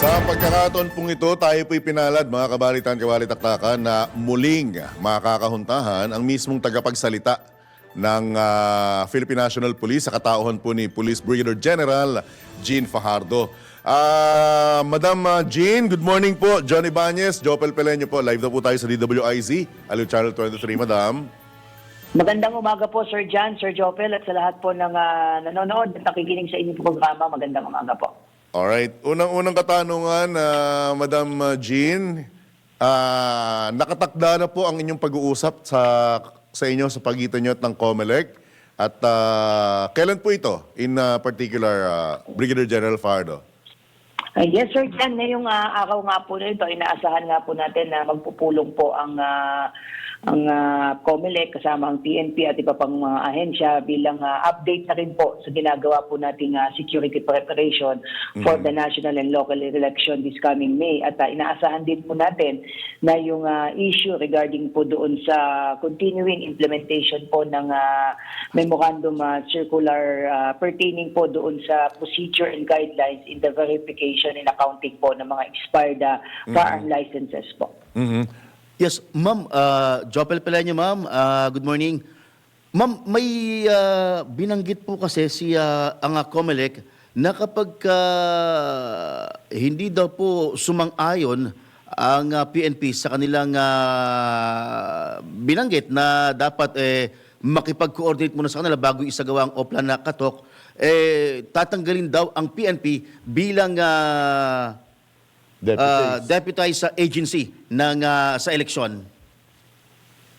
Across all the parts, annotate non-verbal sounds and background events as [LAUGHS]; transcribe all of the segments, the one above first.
Sa pagkakataon pong ito, tayo po'y pinalad mga kabalitan kabalitaktakan na muling makakahuntahan ang mismong tagapagsalita ng ah, Philippine National Police sa katauhan po ni Police Brigadier General Jean Fajardo. Ah, Madam ah, Jean, good morning po. Johnny Ibanez, Jopel Pelenyo po. Live na po tayo sa DWIZ, Aliw Channel 23, Madam. Magandang umaga po, Sir John, Sir Jopel, at sa lahat po ng ah, nanonood at nakikinig sa inyong programa. Magandang umaga po. Alright. Unang-unang katanungan, ah, Madam Jean, ah, nakatakda na po ang inyong pag-uusap sa sa inyo sa pagitan nyo at ng COMELEC. At ah, kailan po ito, in ah, particular, ah, Brigadier General Fardo? Ah, yes, Sir John, ngayong ah, araw nga po na ito, inaasahan nga po natin na magpupulong po ang ah, ang ah, COMELEC kasama ang PNP at iba pang mga ahensya bilang ah, update na rin po sa ginagawa po nating ah, security preparation for the national and local election this coming May. At ah, inaasahan din po natin na yung ah, issue regarding po doon sa continuing implementation po ng ah, memorandum ah, circular ah, pertaining po doon sa procedure and guidelines in the verification and accounting po ng mga expired ah, firearm licenses po. Mhm. Yes, ma'am, uh, Jopel Pelenyo, ma'am, uh, good morning. Ma'am, may uh, binanggit po kasi si uh, ang COMELEC na kapag uh, hindi daw po sumang-ayon ang uh, PNP sa kanilang uh, binanggit na dapat eh, makipag-coordinate muna sa kanila bago isagawa ang OPLA na katok, eh, tatanggalin daw ang PNP bilang uh, uh, deputized sa agency ng ah, sa eleksyon.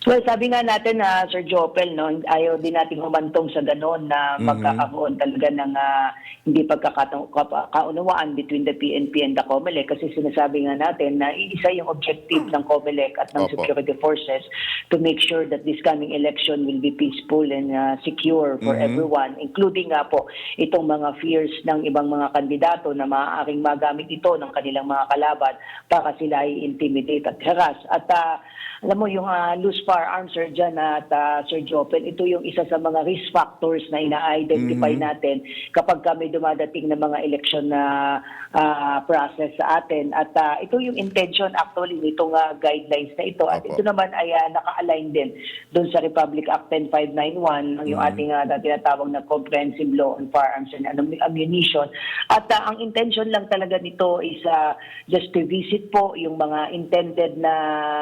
Well, sabi nga natin na Sir Jopel, no, ayaw din nating humantong sa gano'n na magkakaroon talaga ng ah, hindi pagkakaunawaan between the PNP and the COMELEC kasi sinasabi nga natin na isa yung objective ng COMELEC at ng Opo. security forces to make sure that this coming election will be peaceful and ah, secure for everyone, including nga po itong mga fears ng ibang mga kandidato na maaaring magamit ito ng kanilang mga kalaban para sila ay intimidate at harass. At ah, alam mo, yung uh, loose firearms, Sir Jan at ah, Sir Jopen, ito yung isa sa mga risk factors na ina-identify natin kapag kami dumadating ng mga election na ah, process sa atin. At ah, ito yung intention actually nitong ah, guidelines na ito. At Opo. ito naman ay ah, naka-align din doon sa Republic Act 10591, yung ating uh, tinatawag na Comprehensive Law on Firearms and Am- Ammunition. At ah, ang intention lang talaga nito is ah, just to visit po yung mga intended na,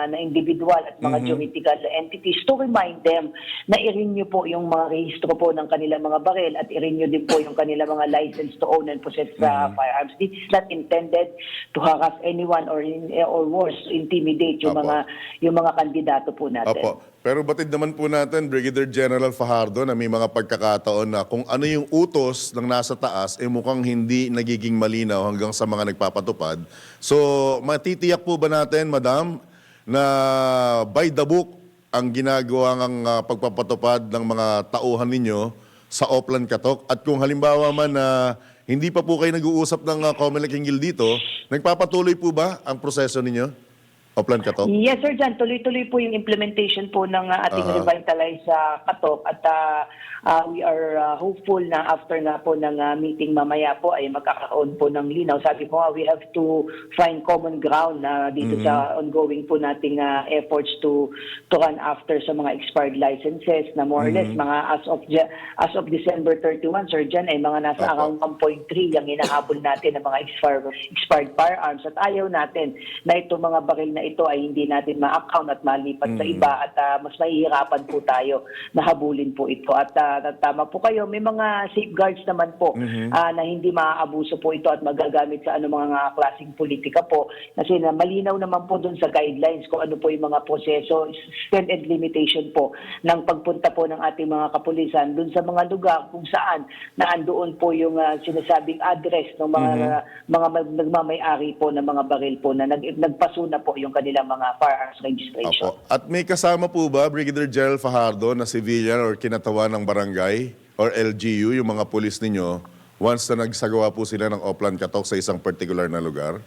na individual at mga juridical entities to remind them na i-renew po yung mga rehistro po ng kanilang mga baril at i-renew din po yung kanilang mga license to own and possess uh, firearms. This is not intended to harass anyone or in, or worse, intimidate yung Opo. mga yung mga kandidato po natin. Opo. Pero batid naman po natin, Brigadier General Fajardo, na may mga pagkakataon na kung ano yung utos ng nasa taas, eh mukhang hindi nagiging malinaw hanggang sa mga nagpapatupad. So, matitiyak po ba natin, Madam, na by the book ang ginagawa ng ah, pagpapatupad ng mga tauhan ninyo sa Oplan Katok? At kung halimbawa man na hindi pa po kayo nag-uusap ng uh, Comelec hinggil dito, nagpapatuloy po ba ang proseso ninyo? Oplan Katok? Yes, sir, Jan. Tuloy-tuloy po yung implementation po ng uh, ating Aha. revitalize sa Katok at uh, uh, we are uh, hopeful na after nga po ng uh, meeting mamaya po ay magkakaroon po ng linaw. Sabi ko nga, we have to find common ground na dito sa ongoing po nating uh, efforts to to run after sa mga expired licenses na more or less mga as of as of December 31, Sir Jan, ay mga nasa Opo. around 1.3 ang hinahabol natin ng mga expired, expired firearms at ayaw natin na itong mga baril na ito ay hindi natin ma-account at malipat sa iba at ah, mas mahihirapan po tayo na habulin po ito. At ah, tama po kayo, may mga safeguards naman po ah, na hindi maaabuso po ito at magagamit sa ano mga klaseng politika po. Kasi na malinaw naman po dun sa guidelines kung ano po yung mga proseso, extent and limitation po ng pagpunta po ng ating mga kapulisan dun sa mga lugar kung saan na andoon po yung ah, sinasabing address ng mga mga mag- nagmamay-ari po ng mga baril po na nag, nagpasuna po yung kanilang mga firearms registration. Opo. At may kasama po ba, Brigadier General Fajardo, na civilian or kinatawan ng barangay or LGU, yung mga pulis ninyo, once na nagsagawa po sila ng Oplan Katok sa isang particular na lugar?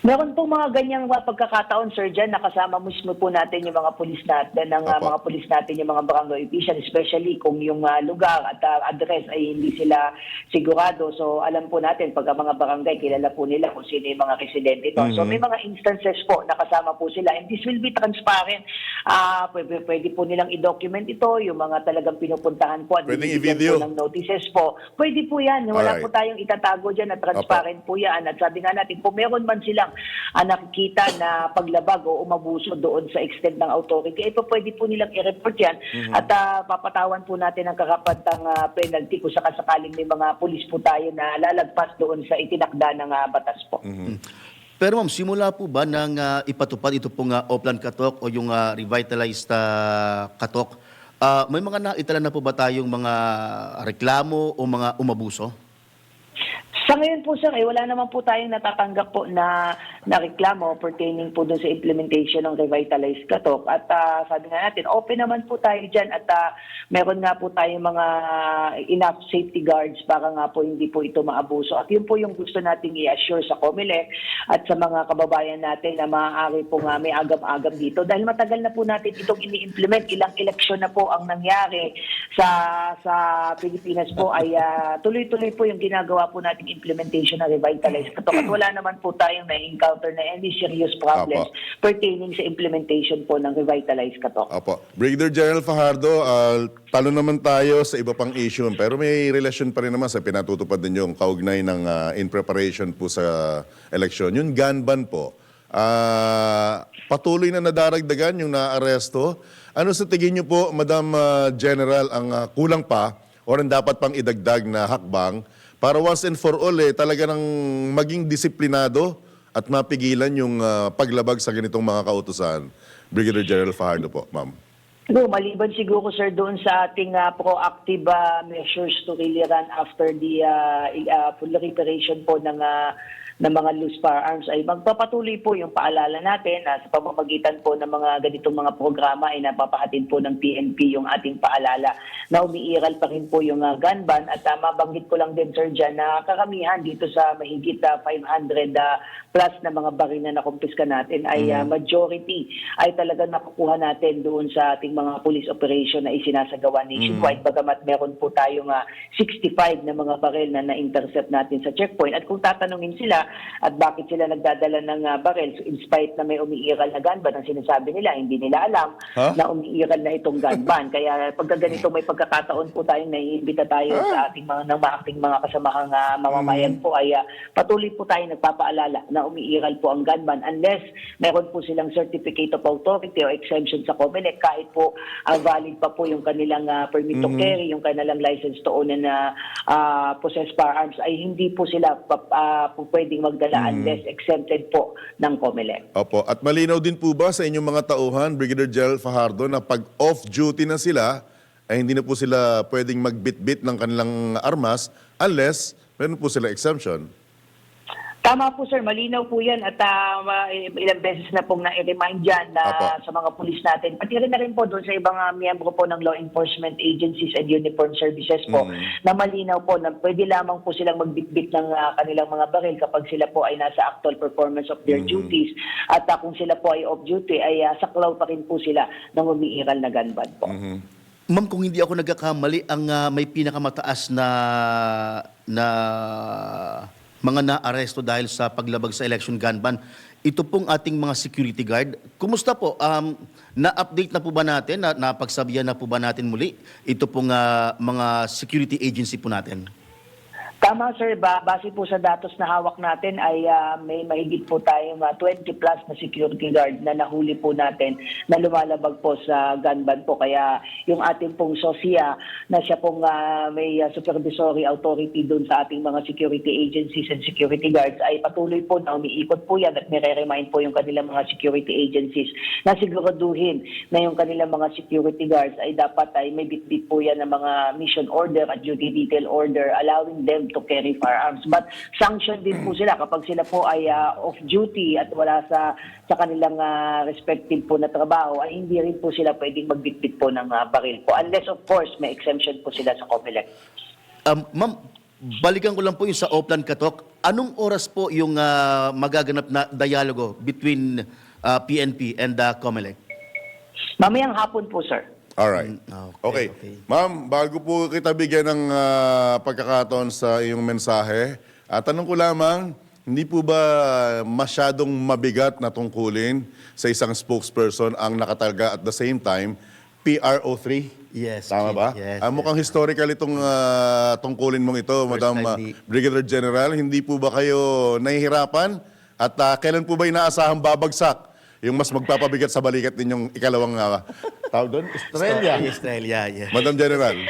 Meron pong mga ganyang pagkakataon, Sir Jan, nakasama mismo po natin yung mga pulis natin, ng uh, Opo. mga pulis natin, yung mga barangay official, especially kung yung uh, lugar at uh, address ay hindi sila sigurado. So alam po natin, pagka mga barangay, kilala po nila kung sino yung mga residente doon. So may mga instances po, nakasama po sila. And this will be transparent. Ah, pwede, pwede po nilang i-document ito, yung mga talagang pinupuntahan po at bibigyan i-video. po ng notices po. Pwede po yan. Wala Alright. po tayong itatago dyan na transparent po yan. At sabi nga natin, kung meron man silang ah, nakikita na paglabag o umabuso doon sa extent ng authority, ay po pwede po nilang i-report yan. At ah, papatawan po natin ang karapatang ah, penalty kung sakasakaling may mga pulis po tayo na lalagpas doon sa itinakda ng ah, batas po. Pero ma'am, simula po ba nang ah, ipatupad ito pong uh, Oplan Katok o yung ah, revitalized ah, Katok, ah, may mga naitala na po ba tayong mga reklamo o mga umabuso? Sa ngayon po sir, eh, wala naman po tayong natatanggap po na, na reklamo pertaining po doon sa implementation ng revitalized katok. At ah, sabi nga natin, open naman po tayo dyan at ah, meron nga po tayong mga enough safety guards para nga po hindi po ito maabuso. At yun po yung gusto nating i-assure sa COMELEC at sa mga kababayan natin na maaari po nga may agam-agam dito. Dahil matagal na po natin itong ini-implement. Ilang eleksyon na po ang nangyari sa sa Pilipinas po ay ah, tuloy-tuloy po yung ginagawa po nating implementation ng revitalized katok. At [CLEARS THROAT] wala naman po tayong na-encounter na any serious problems Apo. pertaining sa implementation po ng revitalized katok. Apo. Brigadier General Fajardo, ah, talo naman tayo sa iba pang issue, pero may relasyon pa rin naman sa pinatutupad ninyong kaugnay ng ah, in preparation po sa eleksyon. Yung gun ban po, ah, patuloy na nadaragdagan yung naaresto. Ano sa tingin niyo po, Madam General, ang kulang pa o ang dapat pang idagdag na hakbang para once and for all eh, talaga nang maging disiplinado at mapigilan yung ah, paglabag sa ganitong mga kautusan? Brigadier General Fajardo po, ma'am. Siguro, maliban siguro, sir, doon sa ating ah, proactive ah, measures to really run after the uh, full reparation po ng, ah, ng mga loose firearms ay magpapatuloy po yung paalala natin na sa pamamagitan po ng mga ganitong mga programa ay napapahatid po ng PNP yung ating paalala na umiiral pa rin po yung ah, gun ban at uh, mabanggit ko lang din, sir, dyan na karamihan dito sa mahigit ah, 500 ah, plus na mga baril na nakumpiska natin ay ah, majority ay talagang nakukuha natin doon sa ating mga police operation na isinasagawa nationwide. Bagamat meron po tayong ah, 65 na mga baril na na-intercept natin sa checkpoint. At kung tatanungin sila at bakit sila nagdadala ng ah, baril, so in spite na may umiiral na gun ban, ang sinasabi nila, hindi nila alam Ha? na umiiral na itong gun ban. Kaya pagka ganito may pagkakataon po tayong naiimbita tayo sa ating mga, ng mga ating mga kasamahang ah, mamamayan po. Ay ah, patuloy po tayo nagpapaalala na umiiral po ang gun ban unless meron po silang certificate of authority o exemption sa COMELEC. Kahit po ah, valid pa po yung kanilang ah, permit to carry, yung kanilang license to own and ah, ah, possess firearms ay hindi po sila ah, po pwedeng magdala unless exempted po ng COMELEC. Opo. At malinaw din po ba sa inyong mga tauhan, Brigadier General Fajardo, na pag off-duty na sila, ay hindi na po sila pwedeng magbit-bit ng kanilang armas unless meron po sila exemption. Tama po sir, malinaw po yan at ah, ma- ilang beses na pong na-remind dyan na Apo. sa mga pulis natin. Pati rin na rin po doon sa ibang ah, miyembro po ng law enforcement agencies and uniform services po na malinaw po na pwede lamang po silang magbitbit ng ah, kanilang mga baril kapag sila po ay nasa actual performance of their duties at ah, kung sila po ay off duty ay ah, saklaw pa rin po sila ng umiiral na gun ban po. Ma'am, kung hindi ako nagkakamali, ang ah, may pinakamataas na na mga naaresto dahil sa paglabag sa election gun ban, ito pong ating mga security guard. Kumusta po? Um, na-update na po ba natin? Na, napagsabihan na po ba natin muli? Ito pong ah, mga security agency po natin. Tama sir, ba, base po sa datos na hawak natin ay ah, may mahigit po tayong ah, 20 plus na security guard na nahuli po natin na lumalabag po sa gun ban po. Kaya yung ating pong SOSIA na siya pong ah, may ah, supervisory authority doon sa ating mga security agencies and security guards ay patuloy po na umiikot po yan at nire-remind po yung kanilang mga security agencies na siguraduhin na yung kanilang mga security guards ay dapat ay may bitbit po yan ng mga mission order at duty detail order allowing them to carry firearms. But sanction din po sila kapag sila po ay ah, off duty at wala sa sa kanilang ah, respective po na trabaho ay hindi rin po sila pwedeng magbitbit po ng ah, baril po unless of course may exemption po sila sa COMELEC. Um, ma'am, balikan ko lang po yung sa Oplan Katok. Anong oras po yung ah, magaganap na dialogo between ah, PNP and the COMELEC? Mamayang hapon po, sir. Alright. Ah, Okay. okay. Ma'am, bago po kita bigyan ng ah, pagkakataon sa iyong mensahe, at tanong ko lamang, hindi po ba masyadong mabigat na tungkulin sa isang spokesperson ang nakatalga at the same time PRO3? Yes, Tama Chief. ba? Yes, Ah, mukhang historical itong ah, tungkulin mong ito, Madam time ah, ni- Brigadier General. Hindi po ba kayo nahihirapan? At ah, kailan po ba inaasahang babagsak yung mas magpapabigat sa balikat ninyong ikalawang uh, tawag doon? Australia. Australia, yeah. Madam General. [LAUGHS]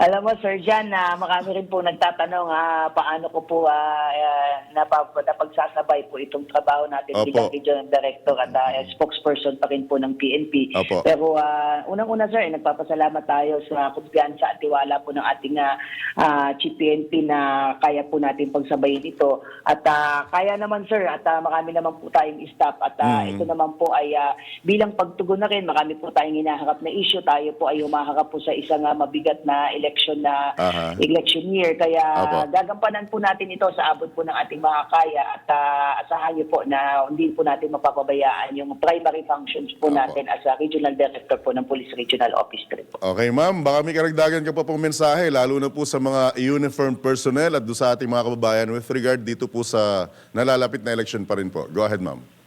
Alam mo, Sir Jan, na marami rin po nagtatanong ah, paano ko po ah, ah, napag, napagsasabay po itong trabaho natin Opo. bilang regional director at ah, spokesperson pa rin po ng PNP. Opo. Pero ah, unang-una, sir, eh, nagpapasalamat tayo sa kumpiyansa at tiwala po ng ating ah, ah, chief PNP na kaya po natin pagsabayin ito. At ah, kaya naman, sir, at ah, marami naman po tayong staff at ah, Mm. ito naman po ay ah, bilang pagtugon na rin, marami po tayong hinaharap na issue. Tayo po ay humaharap po sa isang ah, mabigat na election na Aha. election year. Kaya Opo. gagampanan po natin ito sa abot po ng ating mga kaya at ah, asahan niyo po na hindi po natin mapapabayaan yung primary functions po Opo. natin as a regional director po ng Police Regional Office 3 po. Okay, ma'am. Baka may karagdagan ka pa pong mensahe, lalo na po sa mga uniform personnel at doon sa ating mga kababayan with regard dito po sa nalalapit na election pa rin po. Go ahead, ma'am.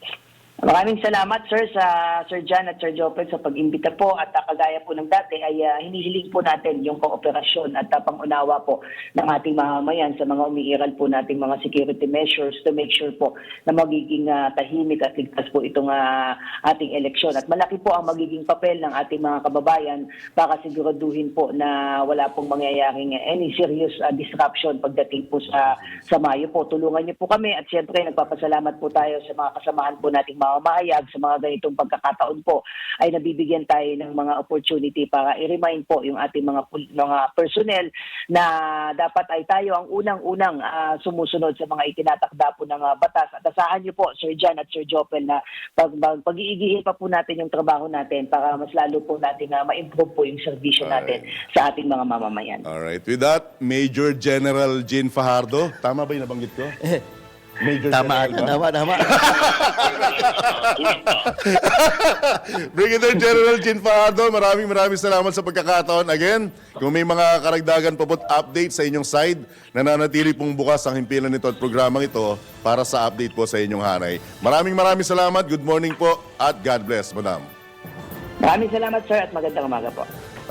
Maraming salamat sir sa Sir John at Sir Jopel sa pag-imbita po at ah, kagaya po ng dati ay ah, hinihiling po natin yung kooperasyon at uh, pangunawa po ng ating mamamayan sa mga umiiral po nating mga security measures to make sure po na magiging ah, tahimik at ligtas po itong ah, ating eleksyon. At malaki po ang magiging papel ng ating mga kababayan para siguraduhin po na wala pong mangyayaring any serious ah, disruption pagdating po sa, sa Mayo po. Tulungan niyo po kami at siyempre nagpapasalamat po tayo sa mga kasamahan po nating mamamahayag sa mga ganitong pagkakataon po ay nabibigyan tayo ng mga opportunity para i-remind po yung ating mga mga personnel na dapat ay tayo ang unang-unang ah, sumusunod sa mga itinatakda po ng ah, batas. At asahan niyo po Sir John at Sir Jopel na pag, pag, pag-iigihin pa po natin yung trabaho natin para mas lalo po natin na ma-improve po yung servisyo natin sa ating mga mamamayan. Alright. With that, Major General Jean Fajardo. Tama ba yung nabanggit ko? [LAUGHS] Major Tama, General ba? tama, tama. [LAUGHS] Brigadier General Jean Fajardo, maraming maraming salamat sa pagkakataon. Again, kung may mga karagdagan pa po at update sa inyong side, nananatili pong bukas ang himpilan nito at programang ito para sa update po sa inyong hanay. Maraming maraming salamat. Good morning po at God bless, Madam. Maraming salamat sir at magandang umaga po.